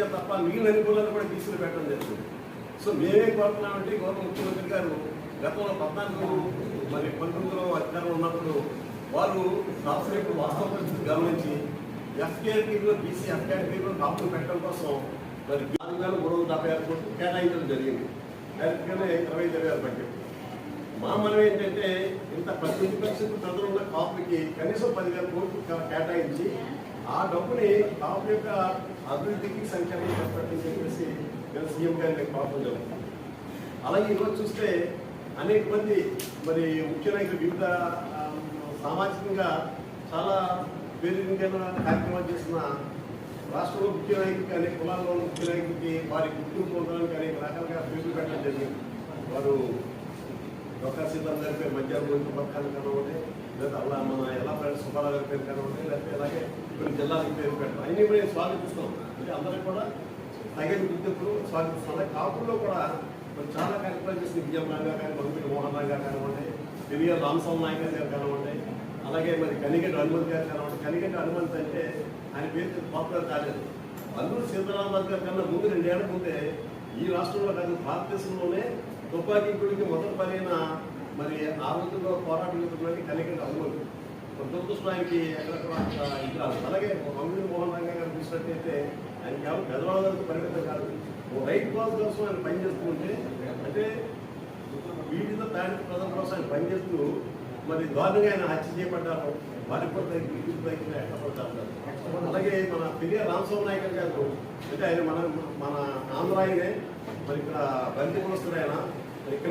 ఇచ్చారు తప్ప మిగిలిన అన్ని కూడా తీసుకుని పెట్టడం జరుగుతుంది. సో మేమేం కోరుతున్నామంటే గౌరవ ముఖ్యమంత్రి గారు గతంలో పద్నాలుగు మరి పంతొమ్మిదిలో అధికారంలో ఉన్నప్పుడు వాళ్ళు రాష్ట్ర వాస్తవ పరిస్థితి గమనించి ఎఫ్ కేటగిరీలో బీసీ ఎఫ్ కేటగిరీలో కాపులు పెట్టడం కోసం మరి నాలుగు వేల మూడు వందల డెబ్బై ఆరు కోట్లు కేటాయించడం జరిగింది. అందుకనే ఇరవై ఐదు వేల బడ్జెట్ మా మనం ఏంటంటే ఇంత ప్రతి పర్సెంట్ ప్రజలు ఉన్న కాపులకి కనీసం పదివేల కోట్లు కేటాయించి ఆ డబ్బుని పాపం యొక్క అభివృద్ధికి సంక్షేమం చెప్పాలని చెప్పేసి మేము సీఎం గారిని పాపం జరుగుతుంది అలాగే ఈరోజు చూస్తే అనేక మంది మరి ముఖ్య నాయకులు వివిధ సామాజికంగా చాలా పేరుగైన కార్యక్రమాలు చేసిన రాష్ట్రంలో ముఖ్య నాయకుడికి అనేక కులాల్లో ముఖ్య నాయకుడికి వారి గుర్తింపు పొందడానికి అనేక రకాలుగా పేర్లు పెట్టడం జరిగింది. వారు డొక్కా సీతారాం గారి మధ్యాహ్నం గురించి పథకాలు కనవండి లేదా అలా మన ఎలా పేరు సుబ్బారావు గారి పేరు కనవండి లేకపోతే అలాగే కొన్ని జిల్లాలకు పేరు పెట్టడం. అన్ని కూడా నేను స్వాగతిస్తాం. అంటే అందరికీ కూడా తగిన గుర్తింపులు స్వాగతిస్తాం. కాపుల్లో కూడా మరి చాలా కార్యక్రమాలు చేసిన విజయం రాగా కానీ మంత్రి మోహన్ రావు గారు కానివ్వండి పెరియ రామస్వామి నాయక్ గారు కానివ్వండి అలాగే మరి కనిగడ్డ హనుమంత్ గారు కానివ్వండి. కనిగడ్డ హనుమంత్ అంటే ఆయన పేరు పాపులర్ కాలేదు. అల్లూరు సీతారామరాజు గారి కన్నా ముందు రెండేళ్ళ ముందే ఈ రాష్ట్రంలో కాదు భారతదేశంలోనే తుపాకీ గుడికి మొదటి పనైన? మరి ఆ రోజుల్లో పోరాటం చేస్తున్నది అవ్వదు హనుమంతు దురదృష్టం ఎక్కడెక్కడ అలాగే మంగళూరు మోహన్ రంగా గారు చూసినట్టయితే ఆయన కేవలం పెదవాళ్ళతో పరిమితం కాదు. ఓ రైట్ కాజ్ కోసం ఆయన పనిచేస్తుంటే అంటే వీటితో తాంటి ప్రజల కోసం ఆయన పనిచేస్తూ మరి దారుణంగా ఆయన హత్య చేయబడ్డారు. వారికి కూడా వీటికి తగిన అలాగే మన పెరియ రామస్వామి నాయకర్ గారు అంటే ఆయన మన మన ఆంధ్రాయనే మరి ఇక్కడ బంతి వస్తున్నాయన ఇక్కడ